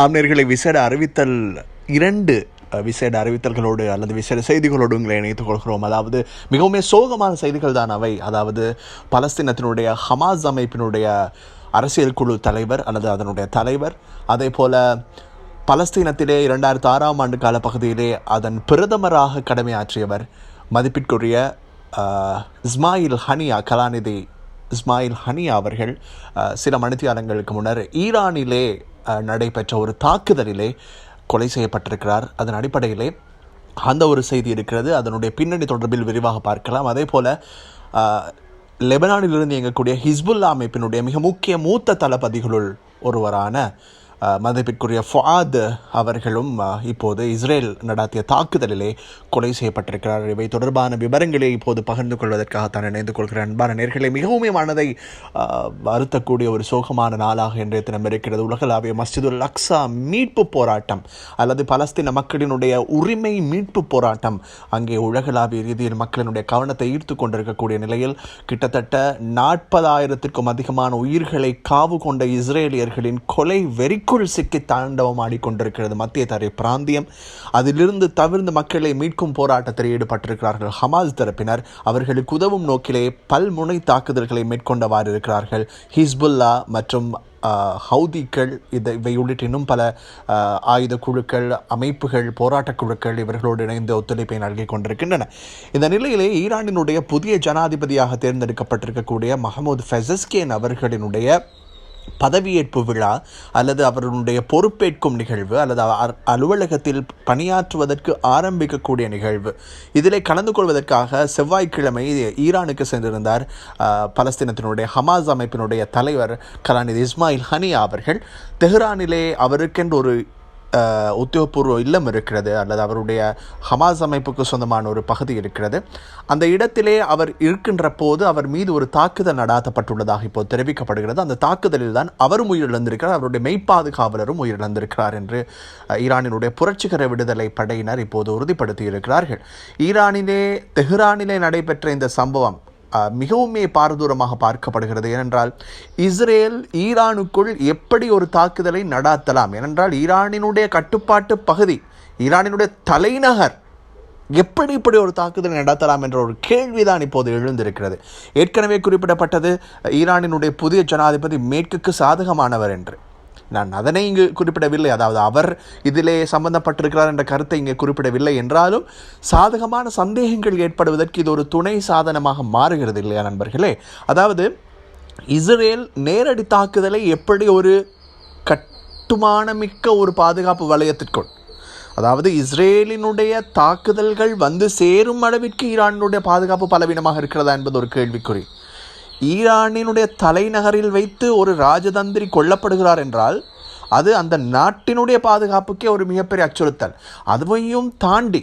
ஆம்நேர்களை விசேட அறிவித்தல் இரண்டு விசேட அறிவித்தல்களோடு அல்லது விசேட செய்திகளோடு உங்களை இணைத்துக் கொள்கிறோம். அதாவது மிகவும் சோகமான செய்திகள் தான் அவை. அதாவது பலஸ்தீனத்தினுடைய ஹமாஸ் அமைப்பினுடைய அரசியல் குழு தலைவர் அல்லது அதனுடைய தலைவர் அதே போல பலஸ்தீனத்திலே இரண்டாயிரத்து ஆறாம் ஆண்டு கால பகுதியிலே அதன் பிரதமராக கடமையாற்றியவர் மதிப்பிற்குரிய இஸ்மாயில் ஹனியா கலாநிதி இஸ்மாயில் ஹனியா அவர்கள் சில மணித்தியாலங்களுக்கு முன்னர் ஈரானிலே நடைபெற்ற ஒரு தாக்குதலிலே கொலை செய்யப்பட்டிருக்கிறார். அதன் அடிப்படையிலே அந்த ஒரு செய்தி இருக்கிறது. அதனுடைய பின்னணி தொடர்பில் விரிவாக பார்க்கலாம். அதே போல லெபனானிலிருந்து இயங்கக்கூடிய ஹிஸ்புல்லா அமைப்பினுடைய மிக முக்கிய மூத்த தளபதிகளுள் ஒருவரான மதிப்பிற்குரிய ஃபாத் அவர்களும் இப்போது இஸ்ரேல் நடாத்திய தாக்குதலிலே கொலை செய்யப்பட்டிருக்கிறார். இவை தொடர்பான விவரங்களை இப்போது பகிர்ந்து கொள்வதற்காக தான் இணைந்து கொள்கிற அன்பான நேர்களை மிகவும் மனதை வருத்தக்கூடிய ஒரு சோகமான நாளாக இன்றைய தினம் இருக்கிறது. உலகளாவிய மஸ்ஜிதுல் அக்ஸா மீட்பு போராட்டம் அல்லது பலஸ்தீன மக்களினுடைய உரிமை மீட்பு போராட்டம் அங்கே உலகளாவிய ரீதியில் மக்களினுடைய கவனத்தை ஈர்த்து கொண்டிருக்கக்கூடிய நிலையில் கிட்டத்தட்ட நாற்பதாயிரத்திற்கும் அதிகமான உயிர்களை காவு கொண்ட இஸ்ரேலியர்களின் கொலை வெறிக்குள் சிக்கி தாண்டவம் ஆடிக்கொண்டிருக்கிறது. மத்திய தரை பிராந்தியம் அதிலிருந்து தவிர்ந்து மக்களை மீட்கும் போராட்டத்தில் ஈடுபட்டிருக்கிறார்கள். ஹமாஸ் தரப்பினர் அவர்களுக்கு உதவும் நோக்கிலே பல்முனை தாக்குதல்களை மேற்கொண்டவாறு இருக்கிறார்கள் ஹிஸ்புல்லா மற்றும் ஹவுதிக்கள் இதை இவை உள்ளிட்ட இன்னும் பல ஆயுத குழுக்கள் அமைப்புகள் போராட்டக் குழுக்கள் இவர்களோடு இணைந்து ஒத்துழைப்பை நல்கிக் கொண்டிருக்கின்றன. இந்த நிலையிலே ஈரானினுடைய புதிய ஜனாதிபதியாக தேர்ந்தெடுக்கப்பட்டிருக்கக்கூடிய மஹமூத் ஃபெசஸ்கேன் அவர்களினுடைய பதவியேற்பு விழா அல்லது அவர்களுடைய பொறுப்பேற்கும் நிகழ்வு அல்லது அ- அலுவலகத்தில் பணியாற்றுவதற்கு ஆரம்பிக்கக்கூடிய நிகழ்வு. இதில் கலந்து கொள்வதற்காக செவ்வாய்க்கிழமை ஈரானுக்கு சென்றிருந்தார் பலஸ்தீனத்தினுடைய ஹமாஸ் அமைப்பினுடைய தலைவர் கலாநிதி இஸ்மாயில் ஹனியா அவர்கள். தெஹ்ரானிலே அவருக்கென்று ஒரு உத்தியோகபூர்வ இல்லம் இருக்கிறது அல்லது அவருடைய ஹமாஸ் அமைப்புக்கு சொந்தமான ஒரு பகுதி இருக்கிறது. அந்த இடத்திலே அவர் இருக்கின்ற போது அவர் மீது ஒரு தாக்குதல் நடாத்தப்பட்டுள்ளதாக இப்போது தெரிவிக்கப்படுகிறது. அந்த தாக்குதலில் தான் அவரும் உயிரிழந்திருக்கிறார் அவருடைய மெய்ப்பாதுகாவலரும் உயிரிழந்திருக்கிறார் என்று ஈரானினுடைய புரட்சிகர விடுதலை படையினர் இப்போது உறுதிப்படுத்தி இருக்கிறார்கள் ஈரானிலே தெஹ்ரானிலே நடைபெற்ற இந்த சம்பவம் மிகவுமே பாரதூரமாக பார்க்கப்படுகிறது. ஏனென்றால் இஸ்ரேல் ஈரானுக்குள் எப்படி ஒரு தாக்குதலை நடாத்தலாம்? ஏனென்றால் ஈரானினுடைய கட்டுப்பாட்டு பகுதி ஈரானினுடைய தலைநகர் எப்படி இப்படி ஒரு தாக்குதலை நடத்தலாம் என்ற ஒரு கேள்விதான் இப்போது எழுந்திருக்கிறது. ஏற்கனவே குறிப்பிடப்பட்டது ஈரானினுடைய புதிய ஜனாதிபதி மேற்குக்கு சாதகமானவர் என்று. நான் அதனை இங்கு குறிப்பிடவில்லை. அதாவது அவர் இதிலே சம்பந்தப்பட்டிருக்கிறார் என்ற கருத்தை இங்கே குறிப்பிடவில்லை என்றாலும் சாதகமான சந்தேகங்கள் ஏற்படுவதற்கு இது ஒரு துணை சாதனமாக மாறுகிறது இல்லையா நண்பர்களே? அதாவது இஸ்ரேல் நேரடி தாக்குதலை எப்படி ஒரு கட்டுமானமிக்க ஒரு பாதுகாப்பு வலயத்திற்குள் அதாவது இஸ்ரேலினுடைய தாக்குதல்கள் வந்து சேரும் அளவிற்கு ஈரானினுடைய பாதுகாப்பு பலவீனமாக இருக்கிறதா என்பது ஒரு கேள்விக்குறி. ஈரானினுடைய தலைநகரில் வைத்து ஒரு ராஜதந்திரி கொல்லப்படுகிறார் என்றால் அது அந்த நாட்டினுடைய பாதுகாப்புக்கே ஒரு மிகப்பெரிய அச்சுறுத்தல். அதுவையும் தாண்டி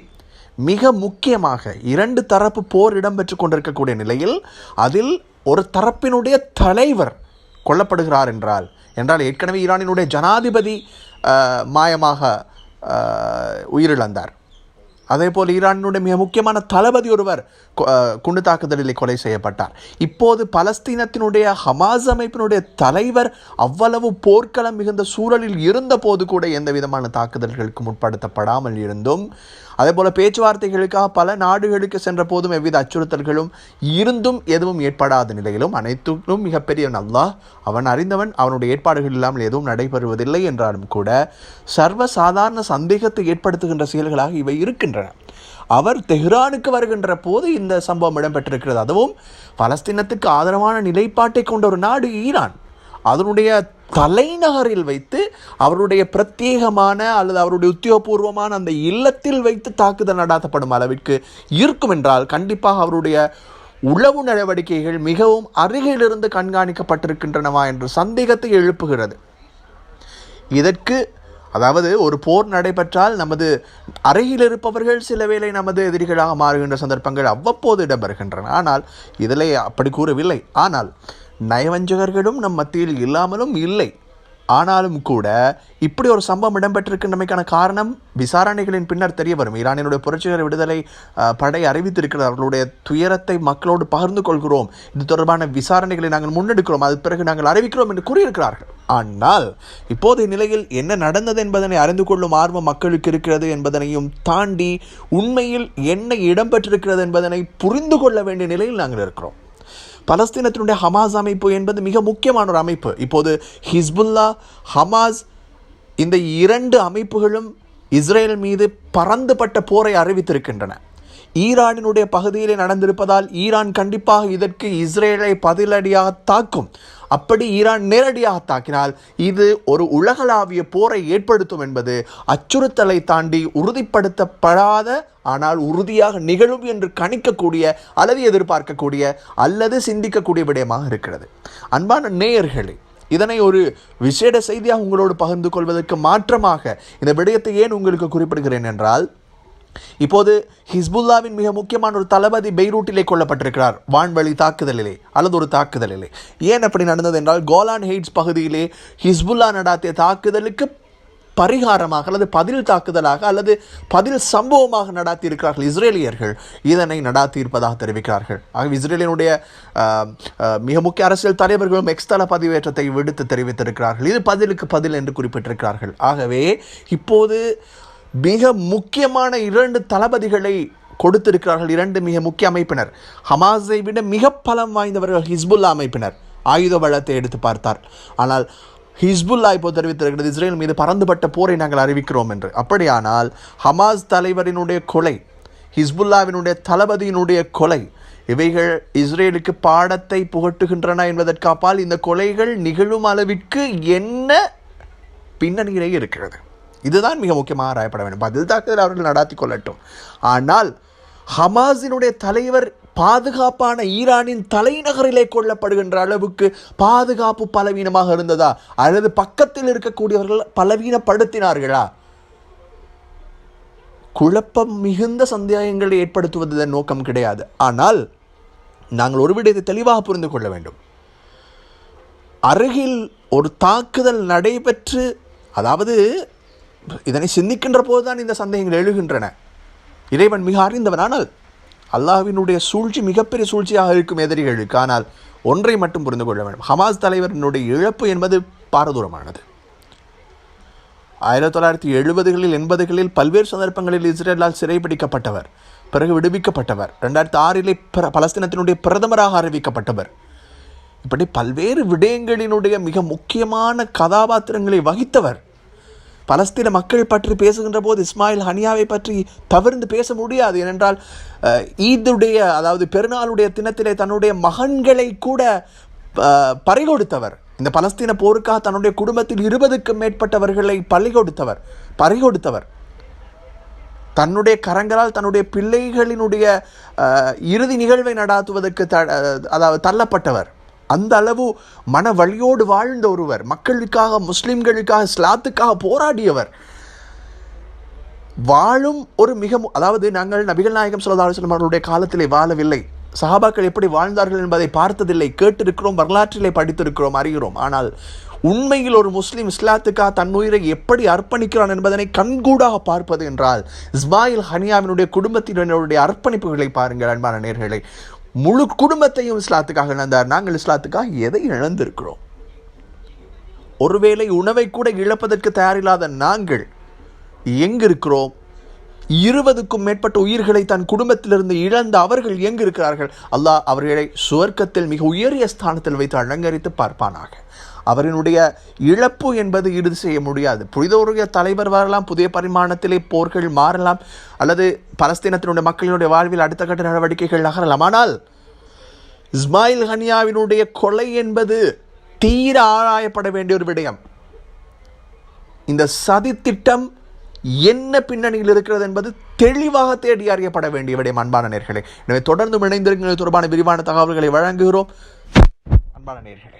மிக முக்கியமாக இரண்டு தரப்பு போர் இடம்பெற்று கொண்டிருக்கக்கூடிய நிலையில் அதில் ஒரு தரப்பினுடைய தலைவர் கொல்லப்படுகிறார் என்றால் என்றால் ஏற்கனவே ஈரானினுடைய ஜனாதிபதி மாயமாக உயிரிழந்தார். அதே போல் ஈரானினுடைய மிக முக்கியமான தளபதி ஒருவர் குண்டு தாக்குதலில் கொலை செய்யப்பட்டார். இப்போது பலஸ்தீனத்தினுடைய ஹமாஸ் அமைப்பினுடைய தலைவர் அவ்வளவு போர்க்களம் மிகுந்த சூழலில் இருந்த போது கூட எந்த விதமான தாக்குதல்களுக்கு முற்படுத்தப்படாமல் இருந்தும் அதேபோல பேச்சுவார்த்தைகளுக்காக பல நாடுகளுக்கு சென்ற போதும் எவ்வித அச்சுறுத்தல்களும் இருந்தும் எதுவும் ஏற்படாத நிலையிலும் அனைத்துக்கும் மிகப்பெரிய அல்லாஹ் அவன் அறிந்தவன் அவனுடைய ஏற்பாடுகள் இல்லாமல் எதுவும் நடைபெறுவதில்லை என்றாலும் கூட சர்வ சாதாரண சந்தேகத்தை ஏற்படுத்துகின்ற செயல்களாக இவை இருக்கின்றன. அவர் தெஹ்ரானுக்கு வருகின்ற போது இந்த சம்பவம் இடம்பெற்றிருக்கிறது. அதுவும் பலஸ்தீனத்துக்கு ஆதரவான நிலைப்பாட்டை கொண்ட ஒரு நாடு ஈரான். அதனுடைய தலைநகரில் வைத்து அவருடைய பிரத்யேகமான அல்லது அவருடைய உத்தியோகபூர்வமான அந்த இல்லத்தில் வைத்து தாக்குதல் நடாத்தப்படும் அளவிற்கு இருக்கும் என்றால் கண்டிப்பாக அவருடைய உளவு நடவடிக்கைகள் மிகவும் அருகிலிருந்து கண்காணிக்கப்பட்டிருக்கின்றனவா என்ற சந்தேகத்தை எழுப்புகிறது. இதற்கு அதாவது ஒரு போர் நடைபெற்றால் நமது அருகில் இருப்பவர்கள் சில வேளை நமது எதிரிகளாக மாறுகின்ற சந்தர்ப்பங்கள் அவ்வப்போது இடம்பெறுகின்றன. ஆனால் இதிலே அப்படி கூறவில்லை. ஆனால் நயவஞ்சகர்களும் நம் மத்தியில் இல்லாமலும் இல்லை. ஆனாலும் கூட இப்படி ஒரு சம்பவம் இடம்பெற்றிருக்கின்றமைக்கான காரணம் விசாரணைகளின் பின்னர் தெரிய வரும். ஈரானினுடைய புரட்சிகர விடுதலை படை அறிவித்திருக்கிறது. அவர்களுடைய துயரத்தை மக்களோடு பகிர்ந்து கொள்கிறோம். இது தொடர்பான விசாரணைகளை நாங்கள் முன்னெடுக்கிறோம். அது பிறகு நாங்கள் அறிவிக்கிறோம் என்று கூறியிருக்கிறார்கள். ஆனால் இப்போதைய நிலையில் என்ன நடந்தது என்பதனை அறிந்து கொள்ளும் ஆர்வம் மக்களுக்கு இருக்கிறது என்பதனையும் தாண்டி உண்மையில் என்ன இடம்பெற்றிருக்கிறது என்பதனை புரிந்து கொள்ள வேண்டிய நிலையில் நாங்கள் இருக்கிறோம். பலஸ்தீனத்தினுடைய ஹமாஸ் அமைப்பு என்பது மிக முக்கியமான ஒரு அமைப்பு. இப்போது ஹிஸ்புல்லா ஹமாஸ் இந்த இரண்டு அமைப்புகளும் இஸ்ரேல் மீது பறந்துபட்ட போரை அறிவித்திருக்கின்றன. ஈரானினுடைய பகுதியிலே நடந்திருப்பதால் ஈரான் கண்டிப்பாக இதற்கு இஸ்ரேலை பதிலடியாக தாக்கும். அப்படி ஈரான் நேரடியாக தாக்கினால் இது ஒரு உலகளாவிய போரை ஏற்படுத்தும் என்பது அச்சுறுத்தலை தாண்டி உறுதிப்படுத்தப்படாத ஆனால் உறுதியாக நிகழும் என்று கணிக்கக்கூடிய அல்லது எதிர்பார்க்கக்கூடிய அல்லது சிந்திக்கக்கூடிய விடயமாக இருக்கிறது. அன்பான நேயர்களே இதனை ஒரு விசேட செய்தியாக உங்களோடு பகிர்ந்து கொள்வதற்கு மாற்றமாக இந்த விடயத்தை ஏன் உங்களுக்கு குறிப்பிடுகிறேன் என்றால் இப்போது ஹிஸ்புல்லாவின் மிக முக்கியமான ஒரு தளபதி பெய்ரூட்டிலே கொல்லப்பட்டிருக்கிறார். வான்வழி தாக்குதலிலே அல்லது ஒரு தாக்குதலிலே. ஏன் அப்படி நடந்தது என்றால் கோலான் ஹெய்ட்ஸ் பகுதியிலே ஹிஸ்புல்லா நடாத்திய தாக்குதலுக்கு பரிகாரமாக அல்லது பதில் தாக்குதலாக அல்லது பதில் சம்பவமாக நடாத்தி இருக்கிறார்கள் இஸ்ரேலியர்கள். இதனை நடாத்தியிருப்பதாக தெரிவிக்கிறார்கள். ஆக இஸ்ரேலினுடைய மிக முக்கிய அரசியல் தலைவர்களும் எக்ஸ்தல பதிவேற்றத்தை விடுத்து தெரிவித்திருக்கிறார்கள். இது பதிலுக்கு பதில் என்று குறிப்பிட்டிருக்கிறார்கள். ஆகவே இப்போது மிக முக்கியமான இரண்டு தளபதிகளை கொடுத்திருக்கிறார்கள் இரண்டு மிக முக்கிய அமைப்பினர். ஹமாஸை விட மிக பலம் வாய்ந்தவர்கள் ஹிஸ்புல்லா அமைப்பினர். ஆயுத வளத்தை எடுத்து பார்த்தார். ஆனால் ஹிஸ்புல்லா இப்போ தெரிவித்திருக்கிறது இஸ்ரேல் மீது பறந்துபட்ட போரை நாங்கள் அறிவிக்கிறோம் என்று. அப்படியானால் ஹமாஸ் தலைவரினுடைய கொலை ஹிஸ்புல்லாவினுடைய தளபதியினுடைய கொலை இவைகள் இஸ்ரேலுக்கு பாடத்தை புகட்டுகின்றன என்பதற்கு அப்பால் இந்த கொலைகள் நிகழும் அளவிற்கு என்ன பின்னணியிலே இருக்கிறது. இதுதான் மிக முக்கியமாக ஆராயப்பட வேண்டும். பதில் தாக்குதல் அவர்கள் நடாத்தி கொள்ளட்டும். ஆனால் ஹமாஸினுடைய தலைவர் பாதுகாப்பான ஈரானின் தலைநகரிலே கொல்லப்படுகின்ற அளவுக்கு பாதுகாப்பு பலவீனமாக இருந்ததா? அல்லது பக்கத்தில் இருக்கக்கூடியவர்கள் பலவீனப்படுத்தினார்களா? குழப்பம் மிகுந்த சந்தேகங்களை ஏற்படுத்துவதன் நோக்கம் கிடையாது. ஆனால் நாங்கள் ஒரு விடயத்தை தெளிவாக புரிந்து கொள்ள வேண்டும். அருகில் ஒரு தாக்குதல் நடைபெற்று அதாவது இதனை சிந்திக்கின்ற போதுதான் இந்த சந்தேகங்கள் எழுகின்றன. இறைவன் மிக அறிந்தவன் ஆனால் அல்லாஹ்வினுடைய சூழ்ச்சி மிகப்பெரிய சூழ்ச்சியாக இருக்கும் எதிரிகளுக்கு. ஆனால் ஒன்றை மட்டும் புரிந்து கொள்ள வேண்டும். ஹமாஸ் தலைவரினுடைய இழப்பு என்பது பாரதூரமானது. ஆயிரத்தி தொள்ளாயிரத்தி எழுபதுகளில் எண்பதுகளில் பல்வேறு சந்தர்ப்பங்களில் இஸ்ரேலால் சிறைபிடிக்கப்பட்டவர் பிறகு விடுவிக்கப்பட்டவர் ரெண்டாயிரத்தி ஆறிலே பிர- பலஸ்தீனத்தினுடைய பிரதமராக அறிவிக்கப்பட்டவர். இப்படி பல்வேறு விடயங்களினுடைய மிக முக்கியமான கதாபாத்திரங்களை வகித்தவர் பலஸ்தீன மக்கள் பற்றி பேசுகின்ற போது இஸ்மாயில் ஹனியாவை பற்றி தவிர்ந்து பேச முடியாது. ஏனென்றால் ஈதுடைய அதாவது பெருநாளுடைய தினத்திலே தன்னுடைய மகன்களை கூட பறிகொடுத்தவர். இந்த பலஸ்தீன போருக்காக தன்னுடைய குடும்பத்தில் இருபதுக்கும் மேற்பட்டவர்களை பலி கொடுத்தவர் பறிகொடுத்தவர். தன்னுடைய கரங்களால் தன்னுடைய பிள்ளைகளினுடைய இறுதி நிகழ்வை நடாத்துவதற்கு த அதாவது தள்ளப்பட்டவர். அந்த அளவு மன வழியோடு வாழ்ந்த ஒருவர் மக்களுக்காக முஸ்லிம்களுக்காக இஸ்லாத்துக்காக போராடியவர். வாழும் ஒரு மிக அதாவது நாங்கள் நபிகள் நாயகம் சொல்லதாலும் அவர்களுடைய காலத்திலே வாழவில்லை. சஹாபாக்கள் எப்படி வாழ்ந்தார்கள் என்பதை பார்த்ததில்லை. கேட்டிருக்கிறோம் வரலாற்றிலே படித்திருக்கிறோம் அறிகிறோம். ஆனால் உண்மையில் ஒரு முஸ்லீம் இஸ்லாத்துக்காக தன் உயிரை எப்படி அர்ப்பணிக்கிறான் என்பதனை கண்கூடாக பார்ப்பது என்றால் இஸ்மாயில் ஹனியாவினுடைய குடும்பத்தினருடைய அர்ப்பணிப்புகளை பாருங்கள் அன்பான நேர்களை. முழு குடும்பத்தையும் இஸ்லாத்துக்காக இழந்தார். நாங்கள் இஸ்லாத்துக்காக எதை இழந்திருக்கிறோம்? ஒருவேளை உணவை கூட இழப்பதற்கு தயாரில்லாத நாங்கள் எங்கிருக்கிறோம்? இருபதுக்கும் மேற்பட்ட உயிர்களை தன் குடும்பத்திலிருந்து இழந்த அவர்கள் எங்கு இருக்கிறார்கள் அல்லாஹ் அவர்களை சுவர்க்கத்தில் மிக உயரிய ஸ்தானத்தில் வைத்து அலங்கரித்து பார்ப்பானாக. அவரினுடைய இழப்பு என்பது இறுதி செய்ய முடியாது. புனிதோருடைய தலைவர் வரலாம் புதிய பரிமாணத்திலே போர்கள் மாறலாம் அல்லது பலஸ்தீனத்தினுடைய மக்களினுடைய வாழ்வில் அடுத்த கட்ட நடவடிக்கைகள் நகரலாம். ஆனால் இஸ்மாயில் ஹனியாவினுடைய கொலை என்பது தீர ஆராயப்பட வேண்டிய ஒரு விடயம். இந்த சதி திட்டம் என்ன பின்னணியில் இருக்கிறது என்பது தெளிவாக தேடி அறியப்பட வேண்டிய விடயம் அன்பான நேர்களே. எனவே தொடர்ந்து இணைந்திருக்கிற தொடர்பான விரிவான தகவல்களை வழங்குகிறோம். அன்பான நேர்களே.